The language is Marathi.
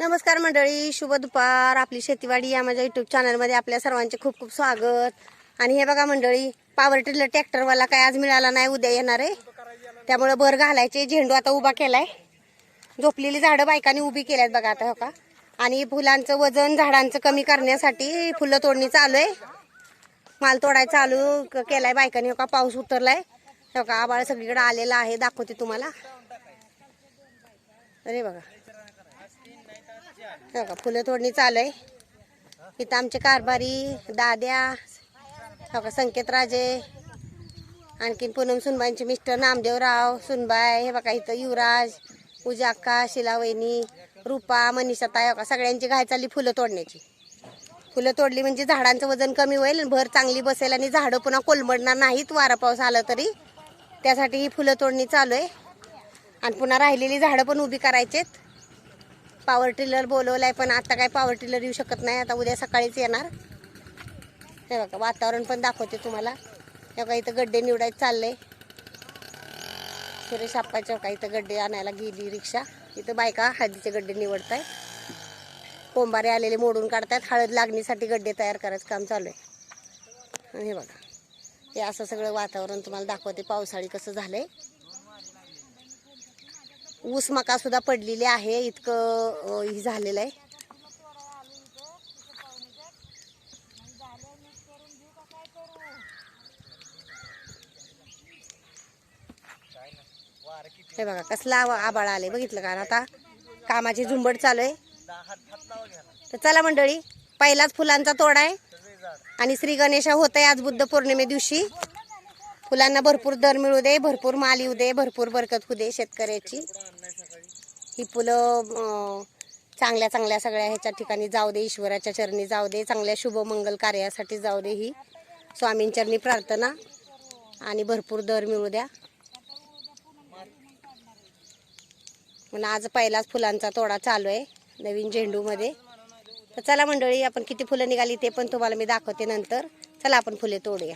नमस्कार मंडळी शुभ दुपार. आपली शेतीवाडी या माझ्या युट्यूब चॅनलमध्ये आपल्या सर्वांचे खूप खूप स्वागत. आणि हे बघा मंडळी पावर टिलर ट्रॅक्टरवाला काय आज मिळाला नाही उद्या येणार आहे. त्यामुळं भर घालायचे झेंडू आता उभा केलाय. झोपलेली झाडं बायकांनी उभी केल्यात बघा आता हो का? आणि फुलांचं वजन झाडांचं कमी करण्यासाठी फुलं तोडणी चालू आहे. माल तोडाय चालू क- केलाय बायकांनी हो का? पाऊस उतरलाय. हो का? आबाळ सगळीकडे आलेला आहे दाखवते तुम्हाला. अरे बघा. का फुलं तोडणी चालू आहे इथं आमचे कारभारी दाद्या हो का संकेत राजे आणखीन पूनम सुनबाईंचे मिस्टर नामदेवराव सुनबाई हे बघा इथं युवराज उजाक्का शिलावहिनी रूपा मनीषा ताय का सगळ्यांची घाय चालली फुलं तोडण्याची. फुलं तोडली म्हणजे झाडांचं वजन कमी होईल भर चांगली बसेल आणि झाडं पुन्हा कोलमडणार नाहीत वारा पाऊस आला तरी. त्यासाठी ही फुलं तोडणी चालू आहे आणि पुन्हा राहिलेली झाडं पण उभी करायचेत. पॉवर टिलर बोलवलाय पण आता काय पॉवर टिलर येऊ शकत नाही. आता उद्या सकाळीच येणार. हे बघा वातावरण पण दाखवते तुम्हाला. हे बघा इथं गड्डे निवडायचं चालले सुरेश आप्पाच्या बघा इथं गड्डे आणायला गेली रिक्षा. इथं बायका हळदीचे गड्डे निवडत आहेत कोंबारे आलेले मोडून काढतात हळद लागणीसाठी गड्डे तयार करायचं काम चालू आहे आणि हे बघा हे असं सगळं वातावरण तुम्हाला दाखवते. पावसाळी कसं झालं आहे ऊस मका सुद्धा पडलेली आहे. इतकं हे झालेलं आहे. हे बघा कसला आबाळ आले बघितलं का? आता कामाची झुंबड चालू आहे. तर चला मंडळी पहिलाच फुलांचा तोडा आहे. आणि श्री गणेशा होत आहे आज बुद्ध पौर्णिमे दिवशी. फुलांना भरपूर दर मिळू दे भरपूर माल येऊ दे भरपूर बरकत होऊ दे शेतकऱ्याची. ही फुलं चांगल्या चांगल्या सगळ्या ह्याच्या ठिकाणी जाऊ दे ईश्वराच्या चरणी जाऊ दे चांगल्या शुभमंगल कार्यासाठी जाऊ दे ही स्वामींचरणी प्रार्थना. आणि भरपूर दर मिळू द्या. म्हणून आज पहिलाच फुलांचा तोडा चालू आहे नवीन झेंडूमध्ये. तर चला मंडळी आपण किती फुलं निघाली ते पण तुम्हाला मी दाखवते नंतर. चला आपण फुले तोडूया.